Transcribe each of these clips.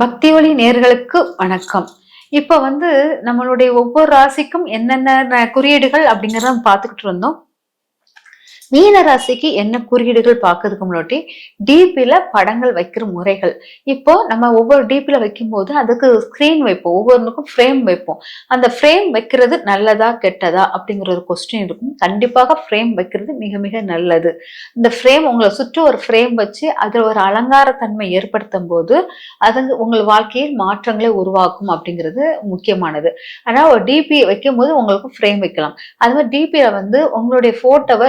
பக்தி ஒளி நேர்களுக்கு வணக்கம். இப்ப வந்து நம்மளுடைய ஒவ்வொரு ராசிக்கும் என்னென்ன குறியீடுகள் அப்படிங்கறத நம்ம பார்த்துக்கிட்டு இருந்தோம். மீன ராசிக்கு என்ன குறியீடுகள் பார்க்கறதுக்கு முன்னாடி டிபில படங்கள் வைக்கிற முறைகள். இப்போ நம்ம ஒவ்வொரு டிபில வைக்கும் போது அதுக்கு ஸ்கிரீன் வைப்போம். ஒவ்வொன்றுக்கும் ஃப்ரேம் வைப்போம். அந்த ஃப்ரேம் வைக்கிறது நல்லதா கெட்டதா அப்படிங்கிற ஒரு கொஸ்டின் இருக்கும். கண்டிப்பாக ஃப்ரேம் வைக்கிறது மிக மிக நல்லது. இந்த ஃப்ரேம் உங்களை சுற்றி ஒரு ஃப்ரேம் வச்சு அதில் ஒரு அலங்காரத்தன்மை ஏற்படுத்தும் போது அது உங்கள் வாழ்க்கையில் மாற்றங்களை உருவாக்கும் அப்படிங்கிறது முக்கியமானது. ஆனால் ஒரு டிபி வைக்கும் போது உங்களுக்கு ஃப்ரேம் வைக்கலாம். அது மாதிரி டிபியில் வந்து உங்களுடைய ஃபோட்டோவை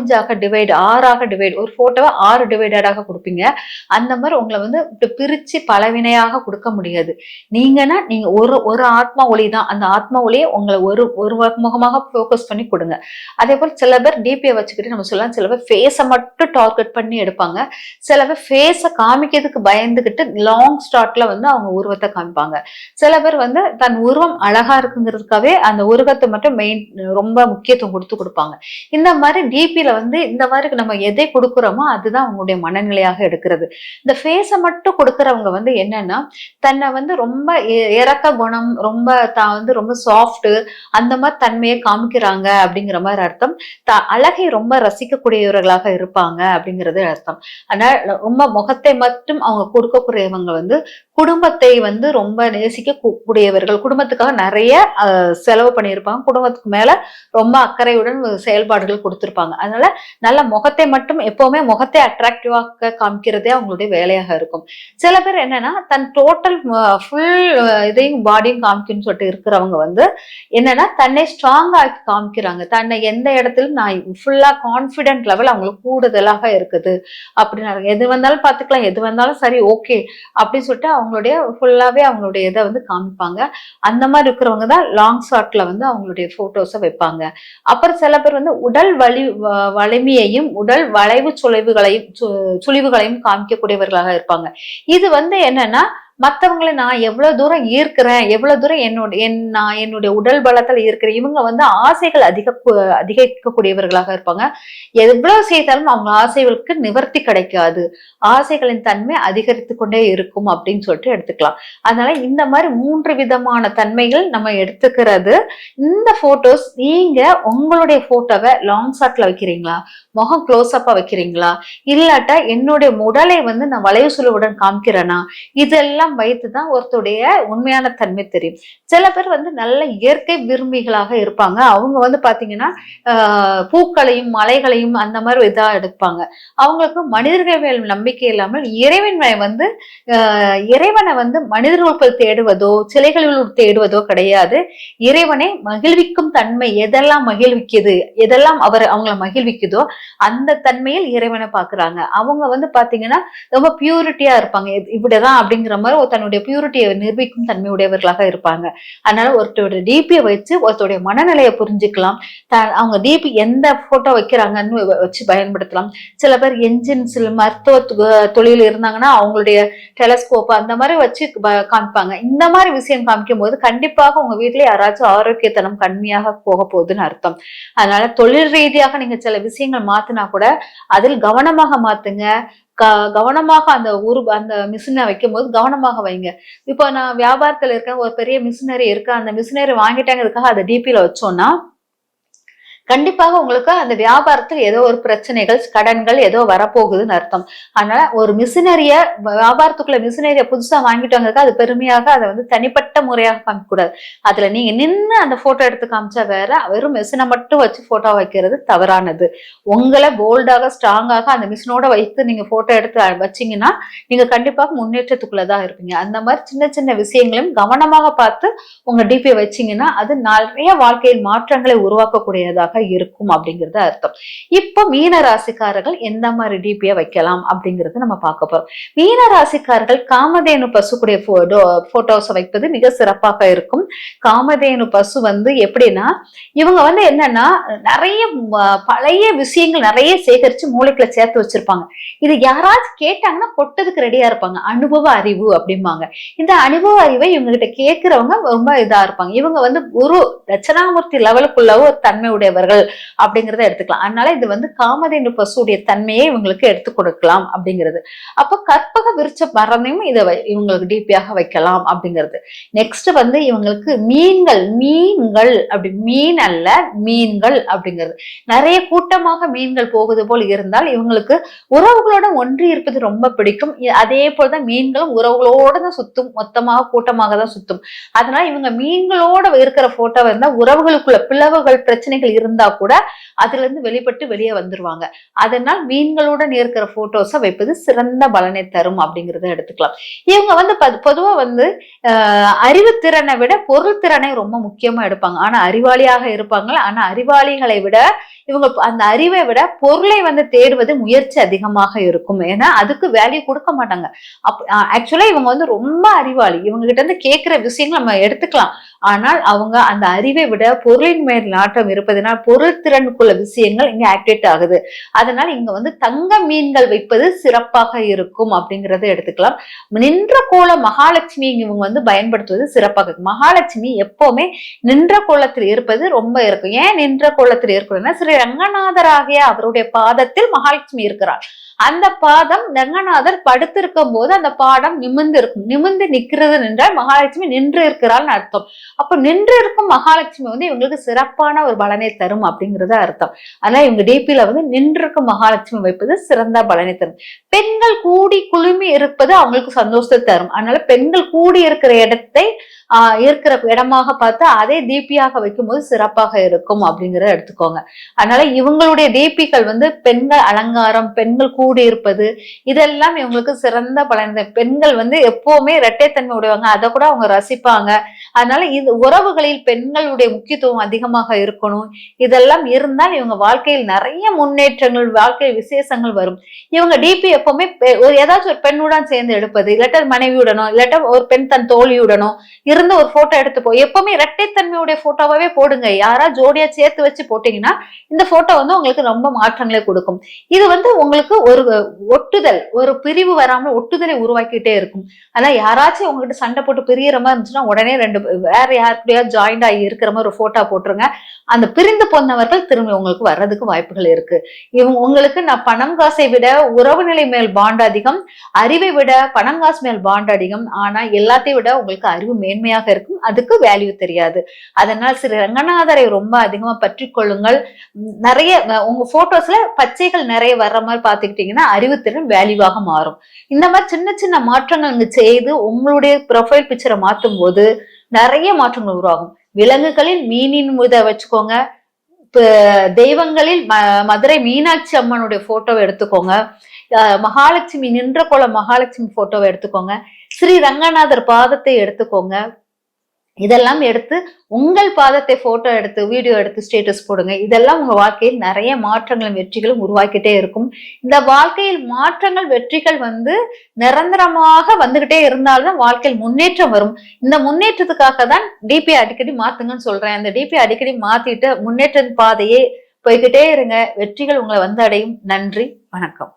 அஞ்சாக டிவைடு ஆறாக டிவைடு ஒரு ஃபோட்டோவை ஆறு டிவைடடாக கொடுப்பீங்க. அந்த மாதிரி உங்களை வந்து பிரித்து பலவினையாக கொடுக்க முடியாது. நீங்கன்னா நீங்கள் ஒரு ஒரு ஆத்மா ஒளி தான். அந்த ஆத்மா ஒளியை உங்களை ஒரு ஒரு முகமாக ஃபோக்கஸ் பண்ணி கொடுங்க. அதே போல் சில பேர் டிபியை வச்சுக்கிட்டு நம்ம சொல்லலாம் சில பேர் ஃபேஸை மட்டும் டார்கெட் பண்ணி எடுப்பாங்க. சில பேர் ஃபேஸை காமிக்கிறதுக்கு பயந்துக்கிட்டு லாங் ஸ்டார்ட்ல வந்து அவங்க உருவத்தை காமிப்பாங்க. சில பேர் வந்து தன் உருவம் அழகா இருக்குங்கிறதுக்காகவே அந்த உருவத்தை மட்டும் மெயின் ரொம்ப முக்கியத்துவம் கொடுத்து கொடுப்பாங்க. இந்த மாதிரி டிபியில் வந்து இந்த மாதிரி நம்ம எதை கொடுக்குறோமோ அதுதான் அவங்களுடைய மனநிலையாக எடுக்கிறது. இந்த ஃபேஸை மட்டும் கொடுக்குறவங்க வந்து என்னன்னா தன்னை வந்து ரொம்ப இறக்க குணம் ரொம்ப தான் வந்து ரொம்ப சாஃப்ட் அந்த மாதிரி தன்மையை காமிக்கிறாங்க அப்படிங்கிற மாதிரி அர்த்தம். த அழகை ரொம்ப ரசிக்கக்கூடியவர்களாக இருப்பாங்க அப்படிங்கிறது அர்த்தம். ஆனால் ரொம்ப முகத்தை மட்டும் அவங்க கொடுக்கக்கூடியவங்க வந்து குடும்பத்தை வந்து ரொம்ப நேசிக்க கூடியவர்கள் குடும்பத்துக்காக நிறைய செலவு பண்ணியிருப்பாங்க. குடும்பத்துக்கு மேல ரொம்ப அக்கறையுடன் செயல்பாடுகள் கொடுத்துருப்பாங்க. அதனால நல்ல முகத்தை மட்டும் எப்பவுமே முகத்தை அட்ராக்டிவாக காமிக்கிறதே அவங்களுடைய வேலையாக இருக்கும். சில பேர் என்னன்னா தன் டோட்டல் ஃபுல் இதையும் பாடியும் காமிக்கணும்னு சொல்லிட்டு இருக்கிறவங்க வந்து என்னன்னா தன்னை ஸ்ட்ராங் ஆக்கி காமிக்கிறாங்க. தன்னை எந்த இடத்துல நான் ஃபுல்லா கான்ஃபிடென்ட் லெவல் அவங்களுக்கு கூடுதலாக இருக்குது. அப்படின்னு எது வந்தாலும் பார்த்துக்கலாம் எது வந்தாலும் சரி ஓகே அப்படின்னு சொல்லிட்டு அவங்களுடைய ஃபுல்லாவே அவங்களுடைய இதை வந்து காமிப்பாங்க. அந்த மாதிரி இருக்கிறவங்க தான் லாங் ஷார்ட்ல வந்து அவங்களுடைய போட்டோஸை வைப்பாங்க. அப்புறம் சில பேர் வந்து உடல் வலி வலிமையையும் உடல் வளைவு சுழிவுகளையும் சுழிவுகளையும் காமிக்கக்கூடியவர்களாக இருப்பாங்க. இது வந்து என்னன்னா மற்றவங்களை நான் எவ்வளவு தூரம் ஈர்க்கிறேன் எவ்வளவு தூரம் என்னோட என் நான் என்னுடைய உடல் பலத்தில் ஈர்க்கிறேன் இவங்க வந்து ஆசைகள் அதிக அதிகரிக்கக்கூடியவர்களாக இருப்பாங்க. எவ்வளவு செய்தாலும் அவங்க ஆசைகளுக்கு நிவர்த்தி கிடைக்காது. ஆசைகளின் தன்மை அதிகரித்து கொண்டே இருக்கும் அப்படின்னு சொல்லிட்டு எடுத்துக்கலாம். அதனால இந்த மாதிரி மூன்று விதமான தன்மைகள் நம்ம எடுத்துக்கிறது. இந்த போட்டோஸ் நீங்க உங்களுடைய போட்டோவை லாங் ஷாட்ல வைக்கிறீங்களா? முகம் க்ளோஸ் அப்பா வைக்கிறீங்களா? இல்லாட்டா என்னுடைய உடலை வந்து நான் வளைவு சுழுவுடன் காமிக்கிறேனா? இதெல்லாம் எல்லாம் வைத்து தான் ஒருத்தருடைய உண்மையான தன்மை தெரியும். சில பேர் வந்து நல்ல இயற்கை விரும்பிகளாக இருப்பாங்க. அவங்க வந்து பாத்தீங்கன்னா பூக்களையும் மலைகளையும் அந்த மாதிரி இதா எடுப்பாங்க. அவங்களுக்கு மனிதர்கள் மேல் நம்பிக்கை இல்லாமல் இறைவன் வந்து இறைவனை வந்து மனிதர்களுக்குள் தேடுவதோ சிலைகளில் தேடுவதோ கிடையாது. இறைவனை மகிழ்விக்கும் தன்மை எதெல்லாம் மகிழ்விக்குது எதெல்லாம் அவர் அவங்கள மகிழ்விக்குதோ அந்த தன்மையில் இறைவனை பார்க்குறாங்க அவங்க வந்து பாத்தீங்கன்னா ரொம்ப பியூரிட்டியா இருப்பாங்க. இப்படிதான் அப்படிங்கிற மாதிரி தன்னுடைய பியூரிட்டியை நிரூபிக்கும் தன்மையுடையவர்களாக இருப்பாங்க. அதனால ஒருத்தருடைய டிபியை வச்சு ஒருத்தருடைய மனநிலையை புரிஞ்சுக்கலாம். அவங்க டிபி எந்த போட்டோ வைக்கிறாங்கன்னு வச்சு பயன்படுத்தலாம். சில பேர் என்ஜின்ஸ் மருத்துவ தொழில் இருந்தாங்கன்னா அவங்களுடைய டெலஸ்கோப் அந்த மாதிரி வச்சு காமிப்பாங்க. இந்த மாதிரி விஷயம் காமிக்கும் போது கண்டிப்பாக உங்க வீட்டுல யாராச்சும் ஆரோக்கியத்தனம் கண்மையாக போக போகுதுன்னு அர்த்தம். அதனால தொழில் ரீதியாக நீங்க சில விஷயங்கள் மாத்தினா கூட அதில் கவனமாக மாத்துங்க. கவனமாக அந்த உரு அந்த மிஷினை வைக்கும் போது கவனமாக வைங்க. இப்போ நான் வியாபாரத்தில் இருக்கேன் ஒரு பெரிய மிஷினரி இருக்கு அந்த மிஷினரி வாங்கிட்டாங்கிறதுக்காக அதை டிபியில் வச்சோம்னா கண்டிப்பாக உங்களுக்கு அந்த வியாபாரத்தில் ஏதோ ஒரு பிரச்சனைகள் கடன்கள் ஏதோ வரப்போகுதுன்னு அர்த்தம். அதனால ஒரு மிஷினரிய வியாபாரத்துக்குள்ள மிஷினரிய புதுசா வாங்கிட்டவங்க அது பெருமையாக அதை வந்து தனிப்பட்ட முறையாக காமிக்கக்கூடாது அதுல நீங்க நின்று அந்த போட்டோ எடுத்து காமிச்சா வேற வெறும் மிஷினை மட்டும் வச்சு போட்டோ வைக்கிறது தவறானது. உங்களை போல்டாக ஸ்ட்ராங்காக அந்த மிஷினோட வைத்து நீங்க போட்டோ எடுத்து வச்சீங்கன்னா நீங்க கண்டிப்பாக முன்னேற்றத்துக்குள்ளதான் இருப்பீங்க. அந்த மாதிரி சின்ன சின்ன விஷயங்களையும் கவனமாக பார்த்து உங்க டிபி வச்சீங்கன்னா அது நிறைய வாழ்க்கையில் மாற்றங்களை உருவாக்கக்கூடியதாக இருக்கும் அப்படிங்கிறது அர்த்தம். இப்போ மீன ராசிக்காரர்கள் எந்த மாதிரி டிபியை வைக்கலாம் அப்படிங்கறது நம்ம பார்க்க போறோம். மீன ராசிக்காரர்கள் காமதேனு பசுக்குடைய போட்டோஸை வைப்பது மிக சிறப்பாக இருக்கும். காமதேனு பசு வந்து எப்படின்னா இவங்க வந்து என்னன்னா நிறைய பழைய விஷயங்கள் நிறைய சேகரிச்சு மூளைக்குள்ள சேர்த்து வச்சிருப்பாங்க. இது யாராச்சும் கேட்டாங்கன்னா கொட்டதுக்கு ரெடியா இருப்பாங்க. அனுபவ அறிவு அப்படிம்பாங்க. இந்த அனுபவ அறிவை இவங்க கிட்ட கேட்கிறவங்க ரொம்ப இதா இருப்பாங்க. இவங்க வந்து குரு தட்சணாமூர்த்தி லெவலுக்குள்ள ஒரு தன்மை உடையவர்கள் இருக்கிறார்கள் அப்படிங்கிறத எடுத்துக்கலாம். அதனால இது வந்து காமதேனு பசுடைய தன்மையை இவங்களுக்கு எடுத்து கொடுக்கலாம் அப்படிங்கிறது. அப்ப கற்பக விருச்ச மரணையும் இதை இவங்களுக்கு டிபியாக வைக்கலாம் அப்படிங்கிறது. நெக்ஸ்ட் வந்து இவங்களுக்கு மீன்கள் மீன்கள் அப்படி மீன் அல்ல மீன்கள் அப்படிங்கிறது. நிறைய கூட்டமாக மீன்கள் போகுது போல் இருந்தால் இவங்களுக்கு உறவுகளோட ஒன்றி இருப்பது ரொம்ப பிடிக்கும். அதே போலதான் மீன்களும் உறவுகளோட தான் சுத்தும். மொத்தமாக கூட்டமாக தான் சுத்தும். அதனால இவங்க மீன்களோட இருக்கிற போட்டோ இருந்தா உறவுகளுக்குள்ள பிளவுகள் பிரச்சனைகள் இருந்தா கூட அதுல இருந்து வெளிப்பட்டு வெளியே வந்துருவாங்க. அதனால் மீன்களுடன் இருக்கிற போட்டோஸை வைப்பது சிறந்த பலனை தரும் அப்படிங்கிறத எடுத்துக்கலாம். இவங்க வந்து பொதுவா வந்து அறிவுத்திறனை விட பொருள் திறனை ரொம்ப முக்கியமா எடுப்பாங்க. ஆனா அறிவாளியாக இருப்பாங்க ஆனா அறிவாளிகளை விட இவங்க அந்த அறிவை விட பொருளை வந்து தேடுவது முயற்சி அதிகமாக இருக்கும். ஏன்னா அதுக்கு வேல்யூ கொடுக்க மாட்டாங்க. அப் ஆக்சுவலா இவங்க வந்து ரொம்ப அறிவாளி. இவங்க கிட்ட இருந்து கேட்கிற விஷயங்கள் நம்ம எடுத்துக்கலாம். ஆனால் அவங்க அந்த அறிவை விட பொருளின் மேல் நாட்டம் இருப்பதனால் பொருள் திறனுக்குள்ள விஷயங்கள் இங்க ஆக்டிவேட் ஆகுது. அதனால இங்க வந்து தங்க மீன்கள் வைப்பது சிறப்பாக இருக்கும் அப்படிங்கறத எடுத்துக்கலாம். நின்ற கோல மகாலட்சுமி இவங்க வந்து பயன்படுத்துவது சிறப்பாக மகாலட்சுமி எப்பவுமே நின்ற கோலத்தில் இருப்பது ரொம்ப இருக்கும். ஏன் நின்ற கோலத்தில் இருக்கணும்னா ஸ்ரீ ரங்கநாதராகிய அவருடைய பாதத்தில் மகாலட்சுமி இருக்கிறார் அந்த பாதம் ரங்கநாதர் படுத்திருக்கும் போது அந்த பாடம் நிமிர்ந்து இருக்கும். நிமிர்ந்து நிக்கிறது நின்றால் மகாலட்சுமி நின்று இருக்கிறாள்னு அர்த்தம். அப்ப நின்று இருக்கும் மகாலட்சுமி வந்து இவங்களுக்கு சிறப்பான ஒரு பலனை தரும் அப்படிங்கறது அர்த்தம். அதனால இவங்க டிபியில வந்து நின்று இருக்கும் மகாலட்சுமி வைப்பது சிறந்த பலனை தரும். பெண்கள் கூடி குழுமி இருப்பது அவங்களுக்கு சந்தோஷத்தை தரும். அதனால பெண்கள் கூடி இருக்கிற இடத்தை ஆஹ் இருக்கிற இடமாக பார்த்து அதே தீபியாக வைக்கும்போது சிறப்பாக இருக்கும் அப்படிங்கிறத எடுத்துக்கோங்க. அதனால இவங்களுடைய தீபிகள் வந்து பெண்கள் அலங்காரம் பெண்கள் கூடி இருப்பது இதெல்லாம் இவங்களுக்கு சிறந்த பலன் பெண்கள் வந்து எப்பவுமே இரட்டைத்தன்மை உடையவங்க. அதை கூட அவங்க ரசிப்பாங்க. அதனால இந்த உறவுகளில் பெண்களுடைய முக்கியத்துவம் அதிகமாக இருக்கணும். இதெல்லாம் இருந்தால் இவங்க வாழ்க்கையில் நிறைய முன்னேற்றங்கள் வாழ்க்கை விசேஷங்கள் வரும். இவங்க டிபி எப்பவுமே ஒரு ஏதாச்சும் ஒரு பெண்ணுடன் சேர்ந்து எடுப்பது இல்லாட்ட மனைவியுடனும் இல்லாட்ட ஒரு பெண் தன் தோழியுடனோ இருந்து ஒரு போட்டோ எடுத்து போ எப்பவுமே இரட்டைத்தன்மையுடைய போட்டோவாவே போடுங்க. யாரா ஜோடியா சேர்த்து வச்சு போட்டீங்கன்னா இந்த போட்டோ வந்து உங்களுக்கு ரொம்ப மாற்றங்களை கொடுக்கும். இது வந்து உங்களுக்கு ஒரு ஒட்டுதல் ஒரு பிரிவு வராம ஒட்டுதலை உருவாக்கிட்டே இருக்கும். அதான் யாராச்சும் உங்ககிட்ட சண்டை போட்டு பிரியற மாதிரி இருந்துச்சுன்னா உடனே ரெண்டு வேற யாருக்கையா ஜாயிண்ட் ஆகி இருக்கிற மாதிரி ஒரு போட்டோ போட்டுருங்க. அந்த பிரிந்து போனவர்கள் திரும்பி உங்களுக்கு வர்றதுக்கு வாய்ப்புகள் இருக்கு. இவங்க உங்களுக்கு நான் பணம் காசை விட உறவு நிலை மேல் பாண்ட் அதிகம் அறிவை விட பணம் காசு மேல் பாண்ட் அதிகம். ஆனா எல்லாத்தையும் விட உங்களுக்கு அறிவு மேன்மையாக இருக்கும். அதுக்கு வேல்யூ தெரியாது. அதனால் ஸ்ரீ ரங்கநாதரை ரொம்ப அதிகமா பற்றி கொள்ளுங்கள். நிறைய உங்க போட்டோஸ்ல பச்சைகள் நிறைய வர்ற மாதிரி பாத்துக்கிட்டீங்கன்னா அறிவுத்திறன் வேல்யூவாக மாறும். இந்த மாதிரி சின்ன சின்ன மாற்றங்கள் செய்து உங்களுடைய ப்ரொஃபைல் பிக்சரை மாற்றும் போது நிறைய மாற்றங்கள் உருவாகும். விலங்குகளில் மீனின் முத வச்சுக்கோங்க. தெய்வங்களில் மதுரை மீனாட்சி அம்மனுடைய போட்டோவை எடுத்துக்கோங்க. மகாலட்சுமி நின்ற கோல மகாலட்சுமி போட்டோவை எடுத்துக்கோங்க. ஸ்ரீ ரங்கநாதர் பாதத்தை எடுத்துக்கோங்க. இதெல்லாம் எடுத்து உங்கள் பாதத்தை போட்டோ எடுத்து வீடியோ எடுத்து ஸ்டேட்டஸ் போடுங்க. இதெல்லாம் உங்க வாழ்க்கையில் நிறைய மாற்றங்களும் வெற்றிகளும் உருவாக்கிட்டே இருக்கும். இந்த வாழ்க்கையில் மாற்றங்கள் வெற்றிகள் வந்து நிரந்தரமாக வந்துகிட்டே இருந்தால்தான் வாழ்க்கையில் முன்னேற்றம் வரும். இந்த முன்னேற்றத்துக்காக தான் டிபி அடிக்கடி மாத்துங்கன்னு சொல்றேன். அந்த டிபி அடிக்கடி மாத்திட்டு முன்னேற்ற பாதையே போய்கிட்டே இருங்க. வெற்றிகள் உங்களை வந்து அடையும். நன்றி. வணக்கம்.